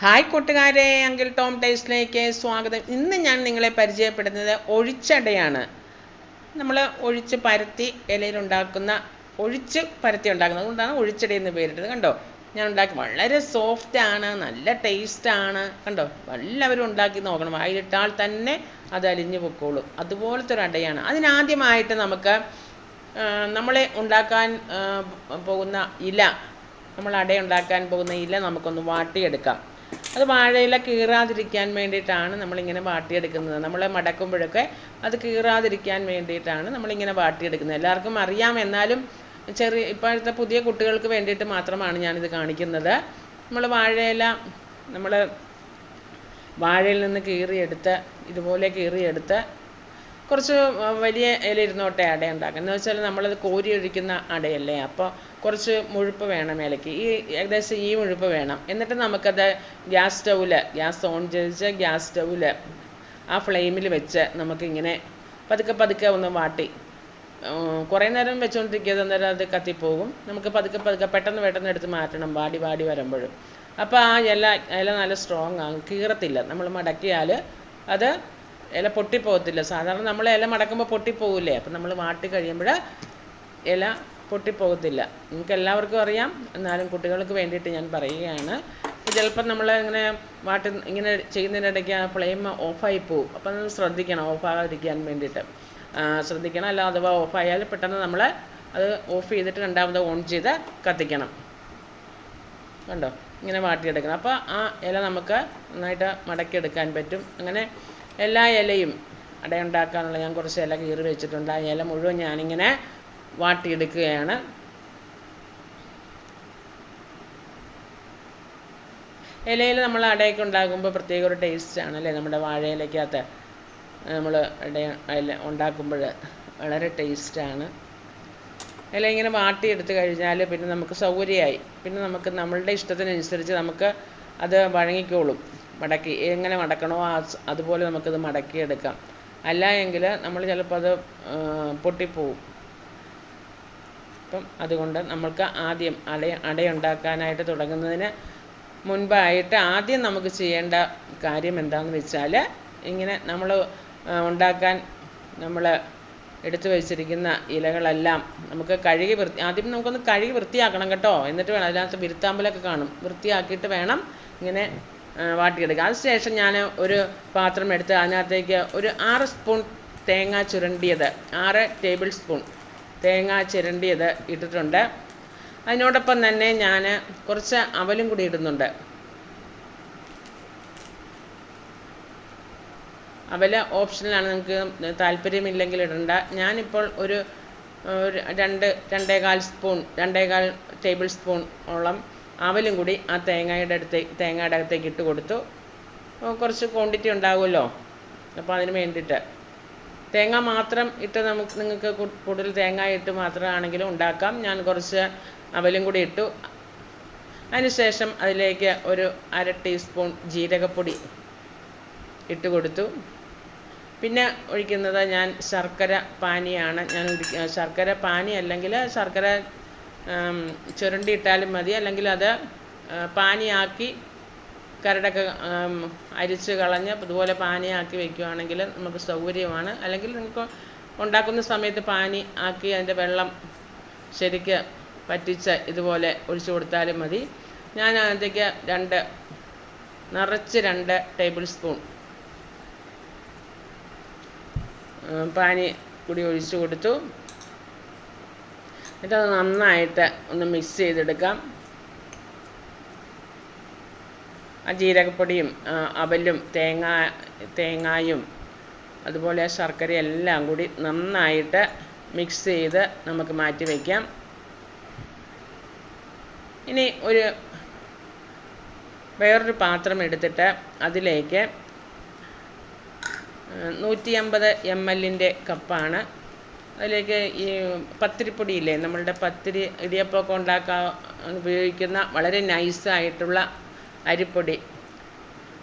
Hi കൂട്ടുകാരെ uncle Tom ടേസ്റ്റിലേക്ക് സ്വാഗതം. ഇന്ന് ഞാൻ നിങ്ങളെ പരിചയപ്പെടുന്നത് ഒഴിച്ചടയാണ്. നമ്മൾ ഒഴിച്ച് പരത്തി ഇലയിലുണ്ടാക്കുന്ന ഒഴിച്ച് പരത്തി ഉണ്ടാക്കുന്നത് അതുകൊണ്ടാണ് ഒഴിച്ചട എന്ന് പേരിട്ടത്. കണ്ടോ? ഞാൻ ഉണ്ടാക്കി വളരെ സോഫ്റ്റ് ആണ് നല്ല ടേസ്റ്റ് ആണ്. കണ്ടോ? എല്ലാവരും ഉണ്ടാക്കി നോക്കണം. വായിലിട്ടാൽ തന്നെ അത് അലിഞ്ഞു പൊക്കോളൂ. അതുപോലത്തെ ഒരു അടയാണ്. അതിനാദ്യമായിട്ട് നമുക്ക് നമ്മളെ ഉണ്ടാക്കാൻ പോകുന്ന ഇല നമ്മൾ അട ഉണ്ടാക്കാൻ പോകുന്ന ഇല നമുക്കൊന്ന് വാട്ടിയെടുക്കാം. അത് വാഴയില കീറാതിരിക്കാൻ വേണ്ടിയിട്ടാണ് നമ്മളിങ്ങനെ വാട്ടിയെടുക്കുന്നത്. നമ്മൾ മടക്കുമ്പോഴൊക്കെ അത് കീറാതിരിക്കാൻ വേണ്ടിയിട്ടാണ് നമ്മളിങ്ങനെ വാട്ടിയെടുക്കുന്നത്. എല്ലാവർക്കും അറിയാം. എന്നാലും ചെറിയ ഇപ്പോഴത്തെ പുതിയ കുട്ടികൾക്ക് വേണ്ടിയിട്ട് മാത്രമാണ് ഞാനിത് കാണിക്കുന്നത്. നമ്മൾ വാഴയില നമ്മൾ വാഴയിൽ നിന്ന് കീറിയെടുത്ത് ഇതുപോലെ കീറിയെടുത്ത് കുറച്ച് വലിയ ഇല ഇരുന്നോട്ടെ അട ഉണ്ടാക്കാൻ എന്ന് വെച്ചാൽ നമ്മളത് കോരി ഒഴിക്കുന്ന അടയല്ലേ? അപ്പോൾ കുറച്ച് മുഴുപ്പ് വേണം ഇലയ്ക്ക്. ഈ ഏകദേശം ഈ മുഴുപ്പ് വേണം. എന്നിട്ട് നമുക്കത് ഗ്യാസ് സ്റ്റൗവിൽ ഗ്യാസ് ഓൺ ചെയ്ത് ഗ്യാസ് സ്റ്റൗവിൽ ആ ഫ്ലെയിമിൽ വെച്ച് നമുക്കിങ്ങനെ പതുക്കെ പതുക്കെ ഒന്ന് വാട്ടി. കുറേ നേരം വെച്ചുകൊണ്ടിരിക്കുക അന്നേരം അത് കത്തിപ്പോകും. നമുക്ക് പതുക്കെ പതുക്കെ പെട്ടെന്ന് പെട്ടെന്ന് എടുത്ത് മാറ്റണം വാടി വാടി വരുമ്പോഴും. അപ്പോൾ ആ ഇല ഇല നല്ല സ്ട്രോങ് ആകും കീറത്തില്ല. നമ്മൾ മടക്കിയാൽ അത് ഇല പൊട്ടിപ്പോകത്തില്ല. സാധാരണ നമ്മൾ ഇല മടക്കുമ്പോൾ പൊട്ടിപ്പോകില്ലേ അപ്പം നമ്മൾ വാട്ടി കഴിയുമ്പോൾ ഇല പൊട്ടിപ്പോകത്തില്ല. നിങ്ങൾക്ക് എല്ലാവർക്കും അറിയാം. എന്നാലും കുട്ടികൾക്ക് വേണ്ടിയിട്ട് ഞാൻ പറയുകയാണ്. ഇത് ചിലപ്പം നമ്മൾ ഇങ്ങനെ വാട്ടി ഇങ്ങനെ ചെയ്യുന്നതിനിടയ്ക്ക് ആ ഫ്ലെയിം ഓഫായി പോകും അപ്പം അത് ശ്രദ്ധിക്കണം ഓഫാകാതിരിക്കാൻ വേണ്ടിയിട്ട്. ശ്രദ്ധിക്കണം. അല്ല അഥവാ ഓഫായാൽ പെട്ടെന്ന് നമ്മൾ അത് ഓഫ് ചെയ്തിട്ട് രണ്ടാമത് ഓൺ ചെയ്ത് കത്തിക്കണം. കണ്ടോ? ഇങ്ങനെ വാട്ടിയെടുക്കണം. അപ്പോൾ ആ ഇല നമുക്ക് നന്നായിട്ട് മടക്കിയെടുക്കാൻ പറ്റും. അങ്ങനെ എല്ലാ ഇലയും അടയുണ്ടാക്കാനുള്ള ഞാൻ കുറച്ച് ഇല കീറി വെച്ചിട്ടുണ്ട്. ആ ഇല മുഴുവൻ ഞാനിങ്ങനെ വാട്ടിയെടുക്കുകയാണ്. ഇലയിൽ നമ്മൾ അടയൊക്കെ ഉണ്ടാക്കുമ്പോൾ പ്രത്യേക ഒരു ടേസ്റ്റ് അല്ലേ? നമ്മുടെ വാഴയിലക്കകത്ത് നമ്മൾ അട ഇല ഉണ്ടാക്കുമ്പോൾ വളരെ ടേസ്റ്റാണ് ഇല ഇങ്ങനെ വാട്ടിയെടുത്ത് കഴിഞ്ഞാൽ പിന്നെ നമുക്ക് സൗകര്യമായി. പിന്നെ നമുക്ക് നമ്മളുടെ ഇഷ്ടത്തിനനുസരിച്ച് നമുക്ക് അത് വഴങ്ങിക്കോളും. മടക്കി എങ്ങനെ മടക്കണോ ആ അതുപോലെ നമുക്കത് മടക്കിയെടുക്കാം. അല്ല എങ്കിൽ നമ്മൾ ചിലപ്പോൾ അത് പൊട്ടിപ്പോവും. അപ്പം അതുകൊണ്ട് നമ്മൾക്ക് ആദ്യം അടയ അടയുണ്ടാക്കാനായിട്ട് തുടങ്ങുന്നതിന് മുൻപായിട്ട് ആദ്യം നമുക്ക് ചെയ്യേണ്ട കാര്യം എന്താണെന്ന് വെച്ചാൽ ഇങ്ങനെ നമ്മൾ ഉണ്ടാക്കാൻ നമ്മൾ എടുത്തു വെച്ചിരിക്കുന്ന ഇലകളെല്ലാം നമുക്ക് കഴുകി വൃത്തി ആദ്യം നമുക്കൊന്ന് കഴുകി വൃത്തിയാക്കണം കേട്ടോ. എന്നിട്ട് വേണം അതിനകത്ത് വിരുത്താമ്പലൊക്കെ കാണും. വൃത്തിയാക്കിയിട്ട് വേണം ഇങ്ങനെ വാട്ടിയെടുക്കുക. അതിനുശേഷം ഞാൻ ഒരു പാത്രം എടുത്ത് അതിനകത്തേക്ക് ഒരു ആറ് സ്പൂൺ തേങ്ങ ചുരണ്ടിയത് ആറ് ടേബിൾ സ്പൂൺ തേങ്ങ ചുരണ്ടിയത് ഇട്ടിട്ടുണ്ട്. അതിനോടൊപ്പം തന്നെ ഞാൻ കുറച്ച് അവലും കൂടി ഇടുന്നുണ്ട്. അവൽ ഓപ്ഷനിലാണ് നിങ്ങൾക്ക് താല്പര്യമില്ലെങ്കിൽ ഇടണ്ട. ഞാനിപ്പോൾ ഒരു രണ്ട് രണ്ടേകാൽ സ്പൂൺ രണ്ടേകാൽ ടേബിൾ സ്പൂൺ ഓളം അവലും കൂടി ആ തേങ്ങയുടെ അടുത്ത് തേങ്ങയുടെ അകത്തേക്ക് ഇട്ട് കൊടുത്തു. കുറച്ച് ക്വാണ്ടിറ്റി ഉണ്ടാവുമല്ലോ. അപ്പോൾ അതിന് വേണ്ടിയിട്ട്. തേങ്ങ മാത്രം ഇട്ട് നമുക്ക് നിങ്ങൾക്ക് കൂടുതൽ തേങ്ങ ഇട്ട് മാത്രമാണെങ്കിലും ഉണ്ടാക്കാം. ഞാൻ കുറച്ച് അവലും കൂടി ഇട്ടു. അതിനുശേഷം അതിലേക്ക് ഒരു അര ടീസ്പൂൺ ജീരകപ്പൊടി ഇട്ട് കൊടുത്തു. പിന്നെ ഒഴിക്കുന്നത് ഞാൻ ശർക്കര പാനിയാണ്. ഞാൻ ശർക്കര പാനി അല്ലെങ്കിൽ ശർക്കര ആം, ചുരണ്ടി ഇട്ടാലും മതി. അല്ലെങ്കിൽ അത് പാനിയാക്കി കരടൊക്കെ അരിച്ച് കളഞ്ഞ് ഇതുപോലെ പാനിയാക്കി വെക്കുകയാണെങ്കിൽ നമുക്ക് സൗകര്യമാണ്. അല്ലെങ്കിൽ നിങ്ങൾക്ക് ഉണ്ടാക്കുന്ന സമയത്ത് പാനി ആക്കി അതിന്റെ വെള്ളം ശരിക്ക് പറ്റിച്ച് ഇതുപോലെ ഒഴിച്ചു കൊടുത്താലും മതി. ഞാൻ അതിലേക്ക് രണ്ട് നിറച്ച് രണ്ട് ടേബിൾ സ്പൂൺ പാനി കൂടി ഒഴിച്ചു കൊടുത്തു. എന്നിട്ട് അത് നന്നായിട്ട് ഒന്ന് മിക്സ് ചെയ്തെടുക്കാം. ആ ജീരകപ്പൊടിയും അവലും തേങ്ങ തേങ്ങായും അതുപോലെ ശർക്കര എല്ലാം കൂടി നന്നായിട്ട് മിക്സ് ചെയ്ത് നമുക്ക് മാറ്റി വയ്ക്കാം ഇനി ഒരു വേറൊരു പാത്രം എടുത്തിട്ട് അതിലേക്ക് നൂറ്റി അമ്പത് എം എല്ലിന്റെ കപ്പാണ് അതിലേക്ക് ഈ പത്തിരിപ്പൊടിയില്ലേ നമ്മളുടെ പത്തിരി ഇടിയപ്പമൊക്കെ ഉണ്ടാക്കാൻ ഉപയോഗിക്കുന്ന വളരെ നൈസായിട്ടുള്ള അരിപ്പൊടി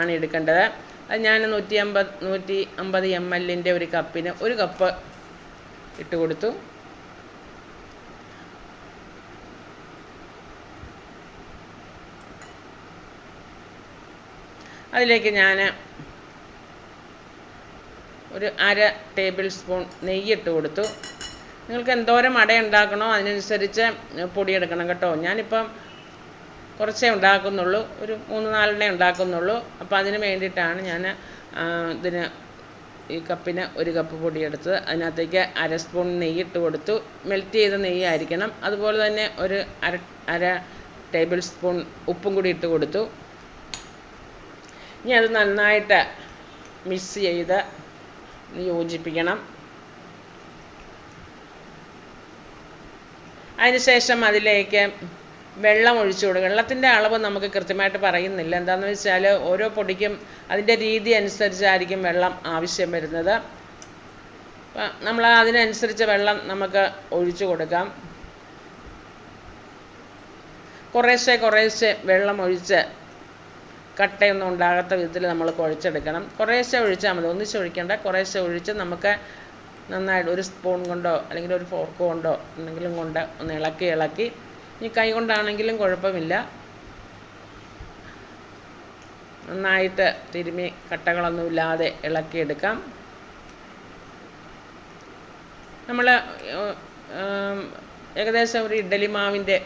ആണ് എടുക്കേണ്ടത്. അത് ഞാൻ നൂറ്റി അമ്പത് നൂറ്റി അമ്പത് എം എല്ലിന്റെ ഒരു കപ്പിന് ഒരു കപ്പ് ഇട്ട് കൊടുത്തു. അതിലേക്ക് ഞാൻ ഒരു അര ടേബിൾ സ്പൂൺ നെയ്യിട്ട് കൊടുത്തു. നിങ്ങൾക്ക് എന്തോരം അട ഉണ്ടാക്കണോ അതിനനുസരിച്ച് പൊടിയെടുക്കണം കേട്ടോ. ഞാനിപ്പം കുറച്ചേ ഉണ്ടാക്കുന്നുള്ളൂ. ഒരു മൂന്ന് നാലെണ്ണേ ഉണ്ടാക്കുന്നുള്ളൂ. അപ്പോൾ അതിന് വേണ്ടിയിട്ടാണ് ഞാൻ ഇതിന് ഈ കപ്പിന് ഒരു കപ്പ് പൊടിയെടുത്തത് അതിനകത്തേക്ക് അര സ്പൂൺ നെയ്യിട്ട് കൊടുത്തു. മെൽറ്റ് ചെയ്ത നെയ്യ് നെയ്യായിരിക്കണം അതുപോലെ തന്നെ ഒരു അര അര ടേബിൾ സ്പൂൺ ഉപ്പും കൂടി ഇട്ട് കൊടുത്തു. ഇനി അത് നന്നായിട്ട് മിക്സ് ചെയ്ത് യോജിപ്പിക്കണം. അതിനുശേഷം അതിലേക്ക് വെള്ളം ഒഴിച്ചു കൊടുക്കുക. വെള്ളത്തിന്റെ അളവ് നമുക്ക് കൃത്യമായിട്ട് പറയുന്നില്ല. എന്താണെന്ന് വെച്ചാൽ ഓരോ പൊടിക്കും അതിന്റെ രീതി അനുസരിച്ചായിരിക്കും വെള്ളം ആവശ്യം വരുന്നത്. നമ്മൾ അതിനനുസരിച്ച് വെള്ളം നമുക്ക് ഒഴിച്ചു കൊടുക്കാം. കുറേശ്ശെ കുറേശ്ശെ വെള്ളം ഒഴിച്ച് കട്ടയൊന്നും ഉണ്ടാകാത്ത വിധത്തിൽ നമ്മൾ കുഴച്ചെടുക്കണം. കുറേശ്ശെ ഒഴിച്ചാൽ മതി. ഒന്നിച്ച് ഒഴിക്കേണ്ട. കുറേശ്ശെ ഒഴിച്ച് നമുക്ക് നന്നായിട്ട് ഒരു സ്പൂൺ കൊണ്ടോ അല്ലെങ്കിൽ ഒരു ഫോർക്ക് കൊണ്ടോ എന്തെങ്കിലും കൊണ്ട് ഒന്ന് ഇളക്കി ഇളക്കി. ഇനി കൈ കൊണ്ടാണെങ്കിലും കുഴപ്പമില്ല. നന്നായിട്ട് തിരുമി കട്ടകളൊന്നുമില്ലാതെ ഇളക്കിയെടുക്കാം നമ്മൾ ഏകദേശം ഒരു ഇഡ്ഡലി മാവിന്റെ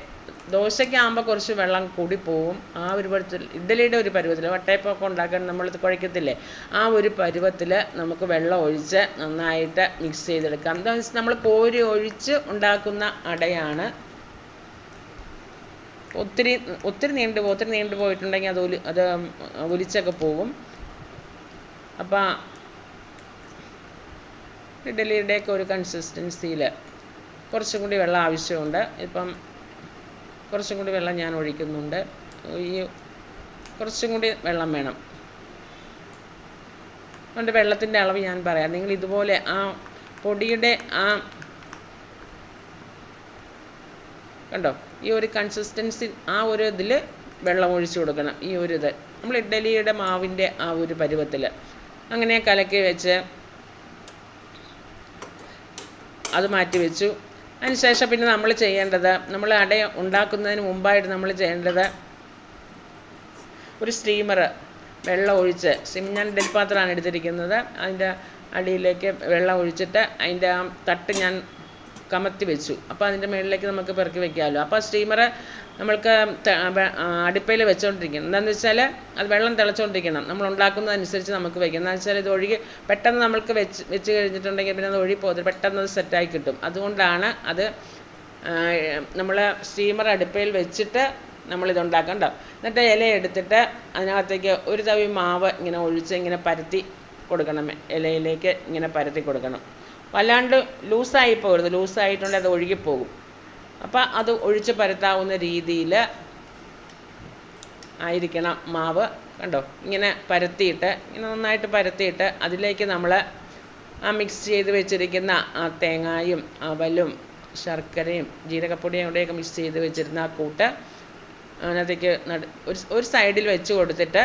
ദോശയ്ക്കാകുമ്പോൾ കുറച്ച് വെള്ളം കൂടി പോവും. ആ ഒരു പരുവത്തിൽ ഇഡ്ഡലിയുടെ ഒരു പരുവത്തിൽ വട്ടയപ്പമൊക്കെ ഉണ്ടാക്കാൻ നമ്മൾ കുഴക്കത്തില്ലേ? ആ ഒരു പരുവത്തിൽ നമുക്ക് വെള്ളം ഒഴിച്ച് നന്നായിട്ട് മിക്സ് ചെയ്തെടുക്കാം. എന്താ വെച്ചാൽ നമ്മൾ കോരി ഒഴിച്ച് ഉണ്ടാക്കുന്ന അടയാണ്. ഒത്തിരി ഒത്തിരി നീണ്ടു പോകും ഒത്തിരി നീണ്ടു പോയിട്ടുണ്ടെങ്കിൽ അത് ഒലി അത് ഒലിച്ചൊക്കെ പോകും അപ്പം ഇഡ്ഡലിയുടെയൊക്കെ ഒരു കൺസിസ്റ്റൻസിയിൽ കുറച്ചും കൂടി വെള്ളം ആവശ്യമുണ്ട്. ഇപ്പം കുറച്ചും കൂടി വെള്ളം ഞാൻ ഒഴിക്കുന്നുണ്ട്. ഈ കുറച്ചും കൂടി വെള്ളം വേണം. അതുകൊണ്ട് വെള്ളത്തിന്റെ അളവ് ഞാൻ പറയാം. നിങ്ങൾ ഇതുപോലെ ആ പൊടിയുടെ ആ കണ്ടോ? ഈ ഒരു കൺസിസ്റ്റൻസി ആ ഒരു ഇതിൽ വെള്ളം ഒഴിച്ചു കൊടുക്കണം. ഈ ഒരു ഇത്. നമ്മൾ ഇഡ്ഡലിയുടെ മാവിന്റെ ആ ഒരു പരുവത്തിൽ അങ്ങനെ കലക്കി വെച്ച് അത് മാറ്റി വെച്ചു. അതിനുശേഷം പിന്നെ നമ്മൾ ചെയ്യേണ്ടത് നമ്മൾ അട ഉണ്ടാക്കുന്നതിന് മുമ്പായിട്ട് നമ്മൾ ചെയ്യേണ്ടത് ഒരു സ്റ്റീമർ വെള്ളം ഒഴിച്ച് സിം ഞാൻ ഡെൽപാത്രമാണ് പാത്രമാണ് എടുത്തിരിക്കുന്നത് അതിന്റെ അടിയിലേക്ക് വെള്ളം ഒഴിച്ചിട്ട് അതിന്റെ ആ തട്ട് ഞാൻ കമത്തി വെച്ചു. അപ്പോൾ അതിന്റെ മുകളിലേക്ക് നമുക്ക് പെറുക്കി വെക്കാമല്ലോ അപ്പോൾ സ്റ്റീമർ നമ്മൾക്ക് അടുപ്പയിൽ വെച്ചുകൊണ്ടിരിക്കണം എന്താണെന്ന് വെച്ചാൽ അത് വെള്ളം തിളച്ചുകൊണ്ടിരിക്കണം നമ്മൾ ഉണ്ടാക്കുന്നതനുസരിച്ച് നമുക്ക് വെക്കാം. എന്താണെന്ന് വെച്ചാൽ ഇത് ഒഴുകി പെട്ടെന്ന് നമ്മൾക്ക് വെച്ച് വെച്ച് കഴിഞ്ഞിട്ടുണ്ടെങ്കിൽ പിന്നെ അത് ഒഴുകി പോകത്തില്ല പെട്ടെന്ന് അത് സെറ്റായി കിട്ടും. അതുകൊണ്ടാണ് അത് നമ്മൾ സ്റ്റീമർ അടുപ്പയിൽ വെച്ചിട്ട് നമ്മളിത് ഉണ്ടാക്കണ്ട എന്നിട്ട് ഇല എടുത്തിട്ട് അതിനകത്തേക്ക് ഒരു തവി മാവ് ഇങ്ങനെ ഒഴിച്ച് ഇങ്ങനെ പരത്തി കൊടുക്കണം. ഇലയിലേക്ക് ഇങ്ങനെ പരത്തി കൊടുക്കണം. വല്ലാണ്ട് ലൂസായി പോകരുത്. ലൂസായിട്ടുണ്ടെങ്കിൽ അത് ഒഴുകിപ്പോകും. അപ്പം അത് ഒഴിച്ച് പരത്താവുന്ന രീതിയിൽ ആയിരിക്കണം മാവ്. കണ്ടോ? ഇങ്ങനെ പരത്തിയിട്ട് ഇങ്ങനെ നന്നായിട്ട് പരത്തിയിട്ട് അതിലേക്ക് നമ്മൾ ആ മിക്സ് ചെയ്ത് വെച്ചിരിക്കുന്ന ആ തേങ്ങായും അവലും ശർക്കരയും ജീരകപ്പൊടിയും കൂടെയൊക്കെ മിക്സ് ചെയ്ത് വെച്ചിരുന്ന ആ കൂട്ട് അതിനകത്തേക്ക് നട ഒരു ഒരു സൈഡിൽ വെച്ച് കൊടുത്തിട്ട്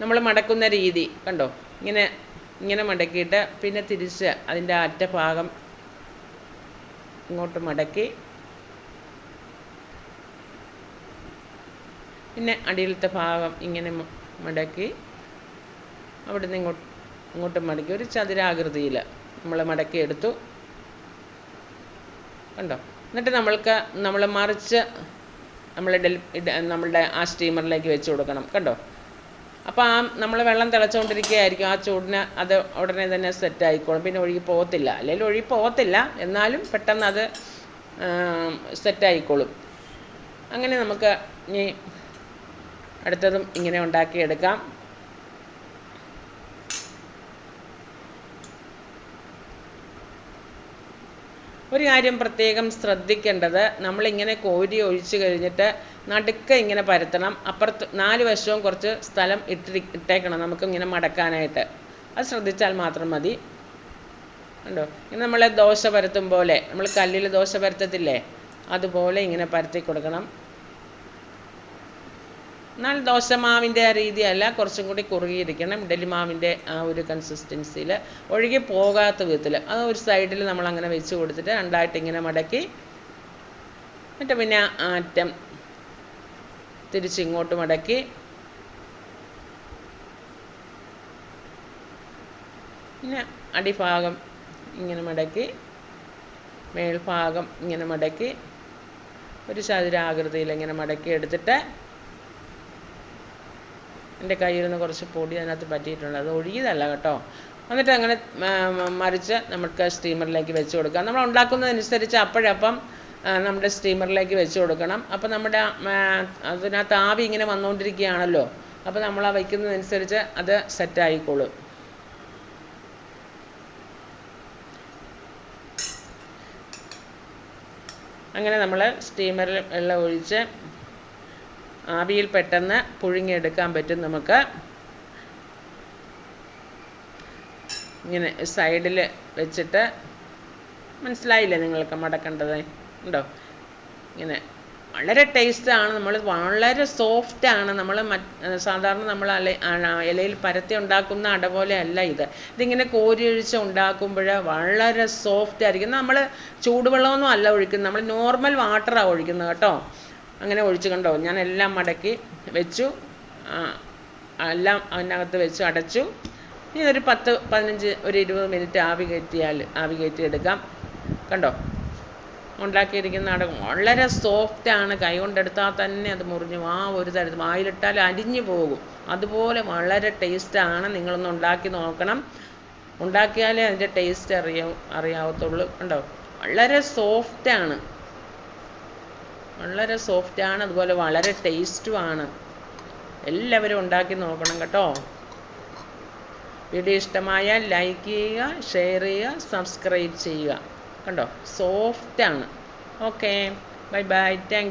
നമ്മൾ മടക്കുന്ന രീതി. കണ്ടോ? ഇങ്ങനെ ഇങ്ങനെ മടക്കിയിട്ട് പിന്നെ തിരിച്ച് അതിന്റെ അറ്റ ഭാഗം ഇങ്ങോട്ട് മടക്കി. പിന്നെ അടിയിലത്തെ ഭാഗം ഇങ്ങനെ മടക്കി. അവിടുന്ന് ഇങ്ങോട്ട് ഇങ്ങോട്ട് മടക്കി. ഒരു ചതുരാകൃതിയിൽ നമ്മൾ മടക്കിയെടുത്തു കണ്ടോ? എന്നിട്ട് നമ്മൾക്ക് നമ്മൾ മറിച്ച് നമ്മൾ ഡെൽ നമ്മളുടെ ആ സ്റ്റീമറിലേക്ക് വെച്ച് കൊടുക്കണം. കണ്ടോ? അപ്പോൾ ആ നമ്മൾ വെള്ളം തിളച്ചുകൊണ്ടിരിക്കുകയായിരിക്കും. ആ ചൂടിന് അത് ഉടനെ തന്നെ സെറ്റ് ആയിക്കോളും. പിന്നെ ഒഴുകി പോകത്തില്ല. അല്ലെങ്കിൽ ഒഴുകി പോകത്തില്ല. എന്നാലും പെട്ടെന്ന് അത് സെറ്റ് ആയിക്കോളും. അങ്ങനെ നമുക്ക് ഇനി അടുത്തതും ഇങ്ങനെ ഉണ്ടാക്കിയെടുക്കാം. ഒരു കാര്യം പ്രത്യേകം ശ്രദ്ധിക്കേണ്ടത് നമ്മളിങ്ങനെ കോരി ഒഴിച്ചു കഴിഞ്ഞിട്ട് നടുക്ക ഇങ്ങനെ പരത്തണം അപ്പുറത്ത് നാല് വശവും കുറച്ച് സ്ഥലം ഇട്ടി ഇട്ടേക്കണം നമുക്ക് ഇങ്ങനെ മടക്കാനായിട്ട്. അത് ശ്രദ്ധിച്ചാൽ മാത്രം മതി. കണ്ടോ? ഇനി നമ്മൾ ദോശ പരത്തും പോലെ നമ്മൾ കല്ലിൽ ദോശ പരത്തത്തില്ലേ? അതുപോലെ ഇങ്ങനെ പരത്തി കൊടുക്കണം. എന്നാൽ ദോശമാവിന്റെ ആ രീതിയല്ല കുറച്ചും കൂടി കുറുകിയിരിക്കണം. ഇഡലിമാവിന്റെ ആ ഒരു കൺസിസ്റ്റൻസിയിൽ ഒഴുകി പോകാത്ത വിധത്തിൽ അത് ഒരു സൈഡിൽ നമ്മൾ അങ്ങനെ വെച്ച് കൊടുത്തിട്ട് രണ്ടായിട്ട് ഇങ്ങനെ മടക്കി എന്നിട്ട് പിന്നെ ആറ്റം തിരിച്ചിങ്ങോട്ട് മടക്കി പിന്നെ അടിഭാഗം ഇങ്ങനെ മടക്കി മേൽഭാഗം ഇങ്ങനെ മടക്കി ഒരു ചതുരാകൃതിയിൽ ഇങ്ങനെ മടക്കി എടുത്തിട്ട് എന്റെ കയ്യിൽ നിന്ന് കുറച്ച് പൊടി അതിനകത്ത് പറ്റിയിട്ടുണ്ട്. അത് ഒഴുകിയതല്ല കേട്ടോ. എന്നിട്ട് അങ്ങനെ മറിച്ച് നമുക്ക് സ്റ്റീമറിലേക്ക് വെച്ച് കൊടുക്കാം. നമ്മൾ ഉണ്ടാക്കുന്നതനുസരിച്ച് അപ്പോഴപ്പം നമ്മുടെ സ്റ്റീമറിലേക്ക് വെച്ച് കൊടുക്കണം. അപ്പോൾ നമ്മുടെ അതിനകത്ത് ആവി ഇങ്ങനെ വന്നുകൊണ്ടിരിക്കുകയാണല്ലോ അപ്പോൾ നമ്മൾ ആ വയ്ക്കുന്നതനുസരിച്ച് അത് സെറ്റ് ആയിക്കോളും. അങ്ങനെ നമ്മൾ സ്റ്റീമറിൽ വെള്ളം ഒഴിച്ച് ആവിയിൽ പെട്ടെന്ന് പുഴുങ്ങിയെടുക്കാൻ പറ്റും നമുക്ക്. ഇങ്ങനെ സൈഡിൽ വെച്ചിട്ട് മനസ്സിലായില്ലേ നിങ്ങൾക്ക് മടക്കേണ്ടത്? ഉണ്ടോ? ഇങ്ങനെ വളരെ ആണ്. നമ്മൾ വളരെ സോഫ്റ്റ് ആണ്. നമ്മൾ സാധാരണ നമ്മൾ അല ഇലയിൽ പരത്തി ഉണ്ടാക്കുന്ന അട പോലെ അല്ല ഇത്. ഇതിങ്ങനെ കോരി ഒഴിച്ച് ഉണ്ടാക്കുമ്പോൾ വളരെ സോഫ്റ്റ് ആയിരിക്കും. നമ്മൾ ചൂടുവെള്ളമൊന്നും അല്ല ഒഴിക്കുന്നത്. നമ്മൾ നോർമൽ വാട്ടറാണ് ഒഴിക്കുന്നത് കേട്ടോ. അങ്ങനെ ഒഴിച്ച് കണ്ടോ? ഞാൻ എല്ലാം മടക്കി വെച്ചു. എല്ലാം അതിനകത്ത് വെച്ച് അടച്ചു. ഇനി ഒരു പത്ത് പതിനഞ്ച് ഒരു ഇരുപത് മിനിറ്റ് ആവി കയറ്റിയാൽ ആവി കയറ്റി എടുക്കാം. കണ്ടോ? ഉണ്ടാക്കിയിരിക്കുന്ന അട വളരെ സോഫ്റ്റ് ആണ്. കൈ കൊണ്ടെടുത്താൽ തന്നെ അത് മുറിഞ്ഞു ആ ഒരു തരത്തിൽ വായിലിട്ടാൽ അരിഞ്ഞു പോകും. അതുപോലെ വളരെ ടേസ്റ്റാണ് നിങ്ങളൊന്ന് ഉണ്ടാക്കി നോക്കണം. ഉണ്ടാക്കിയാലേ അതിന്റെ ടേസ്റ്റ് അറിയാ അറിയാവത്തുള്ളൂ. കണ്ടോ? വളരെ സോഫ്റ്റ് ആണ്. വളരെ സോഫ്റ്റ് ആണ് അതുപോലെ വളരെ ടേസ്റ്റും ആണ്. എല്ലാവരും ഉണ്ടാക്കി നോക്കണം കേട്ടോ. വീഡിയോ ഇഷ്ടമായാൽ ലൈക്ക് ചെയ്യുക ഷെയർ ചെയ്യുക സബ്സ്ക്രൈബ് ചെയ്യുക. കണ്ടോ? സോഫ്റ്റ് ആണ്. Okay bye bye thank